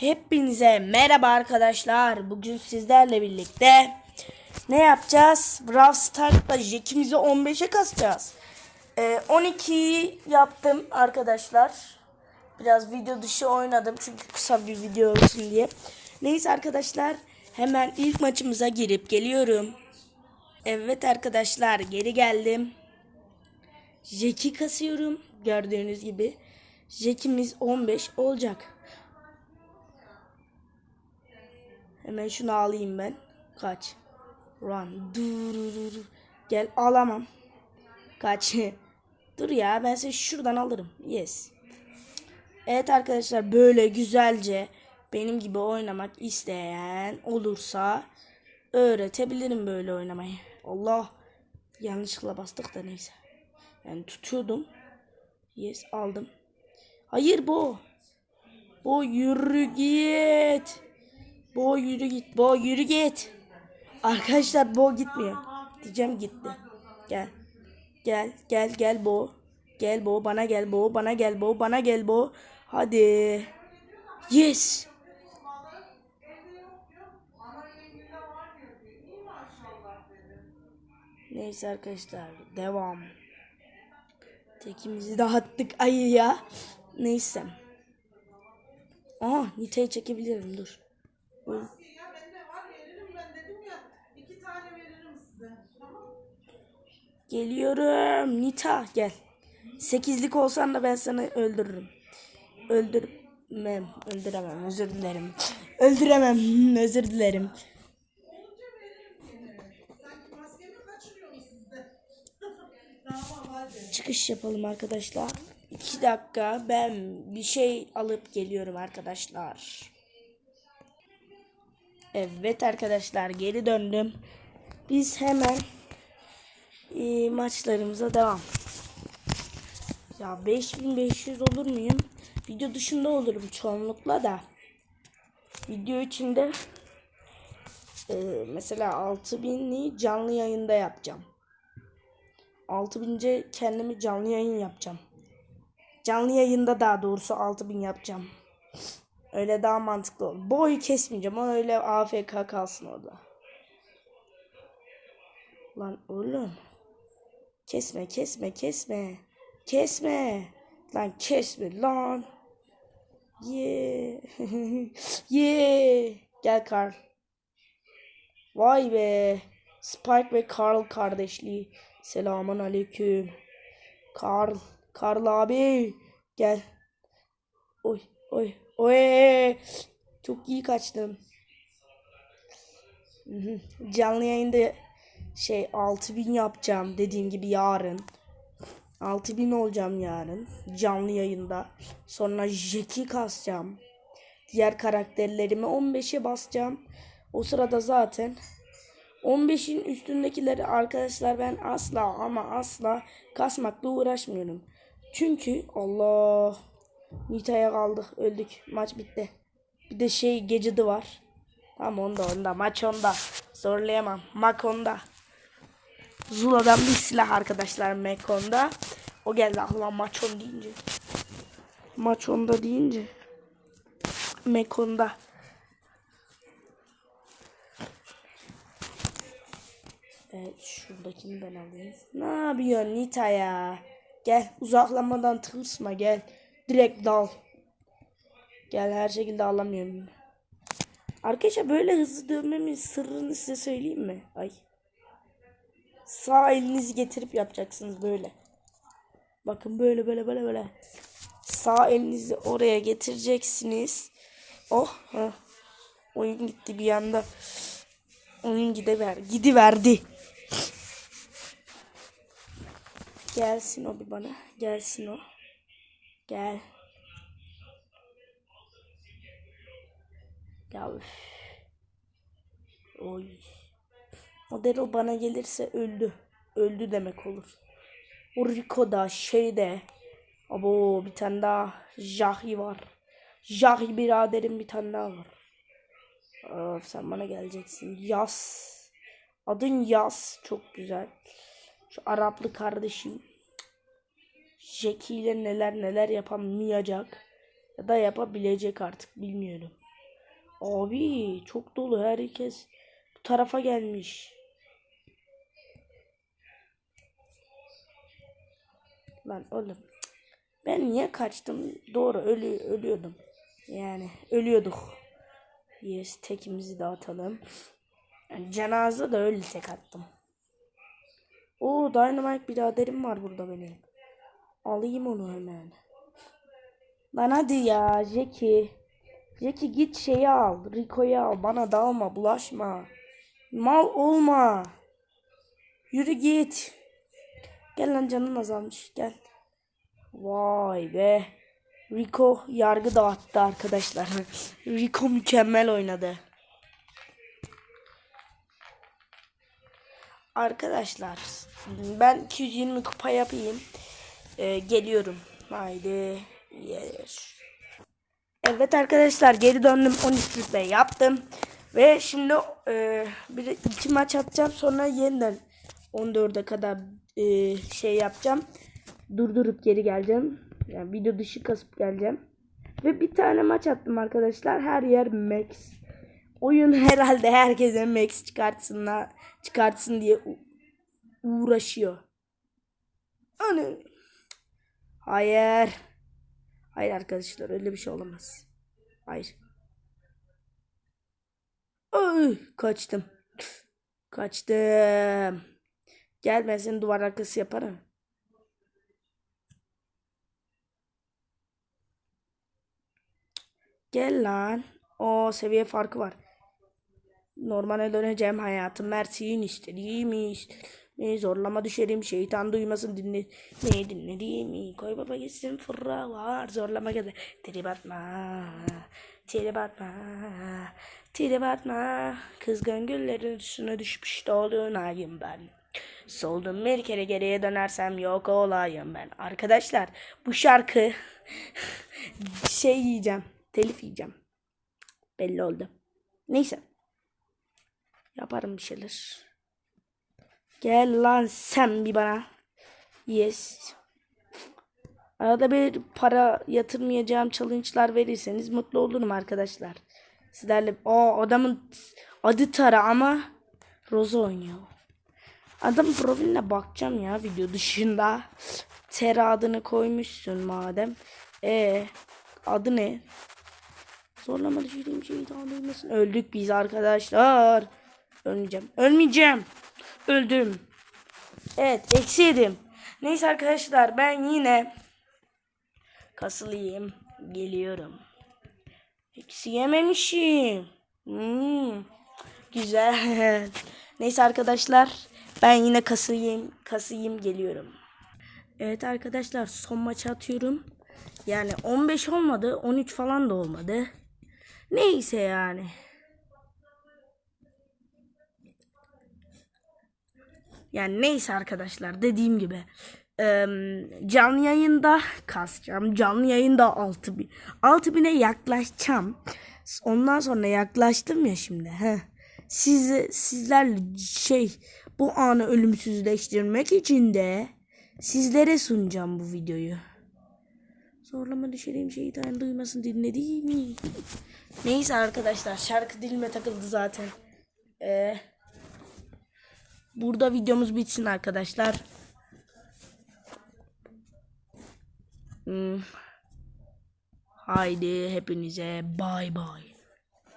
Hepinize merhaba arkadaşlar. Bugün sizlerle birlikte ne yapacağız? Brawl Stars'ta Jack'imizi 15'e kasacağız. Ee, 12'yi yaptım arkadaşlar. Biraz video dışı oynadım çünkü kısa bir video olsun diye. Neyse arkadaşlar hemen ilk maçımıza girip geliyorum. Evet arkadaşlar geri geldim. Jack'i kasıyorum gördüğünüz gibi. Jack'imiz 15 olacak. Hemen şunu alayım ben. Kaç. Run. Dur. Gel alamam. Kaç. Dur ya ben seni şuradan alırım. Yes. Evet arkadaşlar böyle güzelce benim gibi oynamak isteyen olursa öğretebilirim böyle oynamayı. Allah. Yanlışlıkla bastık da neyse. Yani tutuyordum. Yes aldım. Hayır bu. Bu yürü git. Bo yürü git. Bo yürü git. Arkadaşlar Bo gitmiyor. Diyeceğim gitti. Gel. Gel gel gel Bo. Gel Bo bana gel Bo bana gel Bo bana gel Bo. Hadi. Yes. Neyse arkadaşlar devam. Tekimizi dağıttık ayı ya. Neyse. Aa Nita'yı çekebilirim dur. Dur. Ya bende var veririm ben dedim ya. iki tane veririm size. Tamam. Geliyorum. Nita gel. Sekizlik olsan da ben seni öldürürüm. Öldürmem. Öldüremem. Özür dilerim. Öldüremem. Özür dilerim. Olunca veririm seni. Sanki maskemi kaçırıyorum sizde. tamam hadi. Çıkış yapalım arkadaşlar. İki dakika ben bir şey alıp geliyorum arkadaşlar. Evet arkadaşlar geri döndüm. Biz hemen e, maçlarımıza devam. Ya 5500 olur muyum? Video dışında olurum çoğunlukla da. Video içinde e, mesela 6000'li canlı yayında yapacağım. 6000'ce kendimi canlı yayın yapacağım. Canlı yayında daha doğrusu 6000 yapacağım. Öyle daha mantıklı olur. Boyu kesmeyeceğim. O öyle AFK kalsın orada. Lan oğlum. Kesme kesme kesme. Kesme. Lan kesme lan. Yeah. yeah. Gel Karl. Vay be. Spike ve Carl kardeşliği. Selamun aleyküm. Carl. Carl abi. Gel. Oy oy oy. Çok iyi hı. Canlı yayında şey 6000 yapacağım dediğim gibi yarın. 6000 olacağım yarın canlı yayında. Sonra Jack'i kasacağım. Diğer karakterlerimi 15'e basacağım. O sırada zaten 15'in üstündekileri arkadaşlar ben asla ama asla kasmakla uğraşmıyorum. Çünkü Allah Nita'ya kaldık öldük maç bitti. Bir de şey gecidi var. Tamam onda onda maç onda. Zorlayamam. Mak onda. Zula'dan bir silah arkadaşlar Mekon'da. O geldi aklıma maç on deyince. Maç onda deyince. Mekon'da. Evet şuradakini ben alayım. Ne yapıyorsun Nita ya? Gel uzaklamadan tırsma gel. Direkt dal. Gel her şekilde alamıyorum. Arkadaşlar böyle hızlı dövmemin sırrını size söyleyeyim mi? Ay. Sağ elinizi getirip yapacaksınız böyle. Bakın böyle böyle böyle böyle. Sağ elinizi oraya getireceksiniz. Oh. Ha. Oyun gitti bir anda. Oyun gidiver, gidiverdi. Gelsin o bir bana. Gelsin o. Gel. Ya üf. Oy. O Daryl bana gelirse öldü. Öldü demek olur. O Rico da şey de. Abo bir tane daha Jahi var. Jahi biraderim bir tane daha var. Of, sen bana geleceksin. Yas. Adın Yas. Çok güzel. Şu Araplı kardeşim. Jackie ile neler neler yapamayacak. Ya da yapabilecek artık bilmiyorum. Abi çok dolu herkes bu tarafa gelmiş. Lan oğlum. Ben niye kaçtım? Doğru ölü ölüyordum. Yani ölüyorduk. Yes tekimizi dağıtalım. Yani cenaze de öyle tek attım. Oo Dynamite biraderim var burada benim. Alayım onu hemen. Lan hadi ya Jackie. Jackie git şeyi al. Rico'yu al. Bana dalma bulaşma. Mal olma. Yürü git. Gel lan canın azalmış. Gel. Vay be. Rico yargı dağıttı arkadaşlar. Rico mükemmel oynadı. Arkadaşlar ben 220 kupa yapayım. Ee, geliyorum. Haydi. Yes. Evet arkadaşlar geri döndüm 13 rütbe yaptım. Ve şimdi e, bir iki maç atacağım sonra yeniden 14'e kadar e, şey yapacağım. Durdurup geri geleceğim. Yani video dışı kasıp geleceğim. Ve bir tane maç attım arkadaşlar. Her yer max. Oyun herhalde herkese max çıkartsınlar, çıkartsın diye uğraşıyor. Hani Hayır. Hayır arkadaşlar öyle bir şey olamaz. Hayır. Ay, kaçtım. Kaçtım. Gel ben seni duvar arkası yaparım. Gel lan. O seviye farkı var. Normale döneceğim hayatım. Mersi'nin istediğimiz. Ne zorlama düşerim şeytan duymasın dinle. Ne dinlediğimi koy baba gitsin fırra var zorlama kadar. Trip atma. Trip atma. Trip atma. Kızgın güllerin üstüne düşmüş dolunayım ben. Soldum bir kere geriye dönersem yok olayım ben. Arkadaşlar bu şarkı şey yiyeceğim. Telif yiyeceğim. Belli oldu. Neyse. Yaparım bir şeyler. Gel lan sen bir bana. Yes. Arada bir para yatırmayacağım challenge'lar verirseniz mutlu olurum arkadaşlar. Sizlerle o adamın adı Tara ama Rosa oynuyor. Adam profiline bakacağım ya video dışında. Tera adını koymuşsun madem. E adı ne? Zorlama düşüreyim şeytan duymasın. Öldük biz arkadaşlar. Ölmeyeceğim. Ölmeyeceğim. Öldüm. Evet eksi. Neyse arkadaşlar ben yine kasılıyım. Geliyorum. Eksi yememişim. Hmm, güzel. Neyse arkadaşlar ben yine kasıyım. Kasıyım geliyorum. Evet arkadaşlar son maçı atıyorum. Yani 15 olmadı 13 falan da olmadı. Neyse yani. Yani neyse arkadaşlar dediğim gibi eee, canlı yayında kasacağım. Canlı yayında 6000 6000'e yaklaşacağım. Ondan sonra yaklaştım ya şimdi. He. Siz sizlerle şey bu anı ölümsüzleştirmek için de sizlere sunacağım bu videoyu. Zorlama düşüreyim şeytan duymasın dinlediğimi. Neyse arkadaşlar şarkı dilime takıldı zaten. Eee Burada videomuz bitsin arkadaşlar. Hmm. Haydi hepinize bay bay.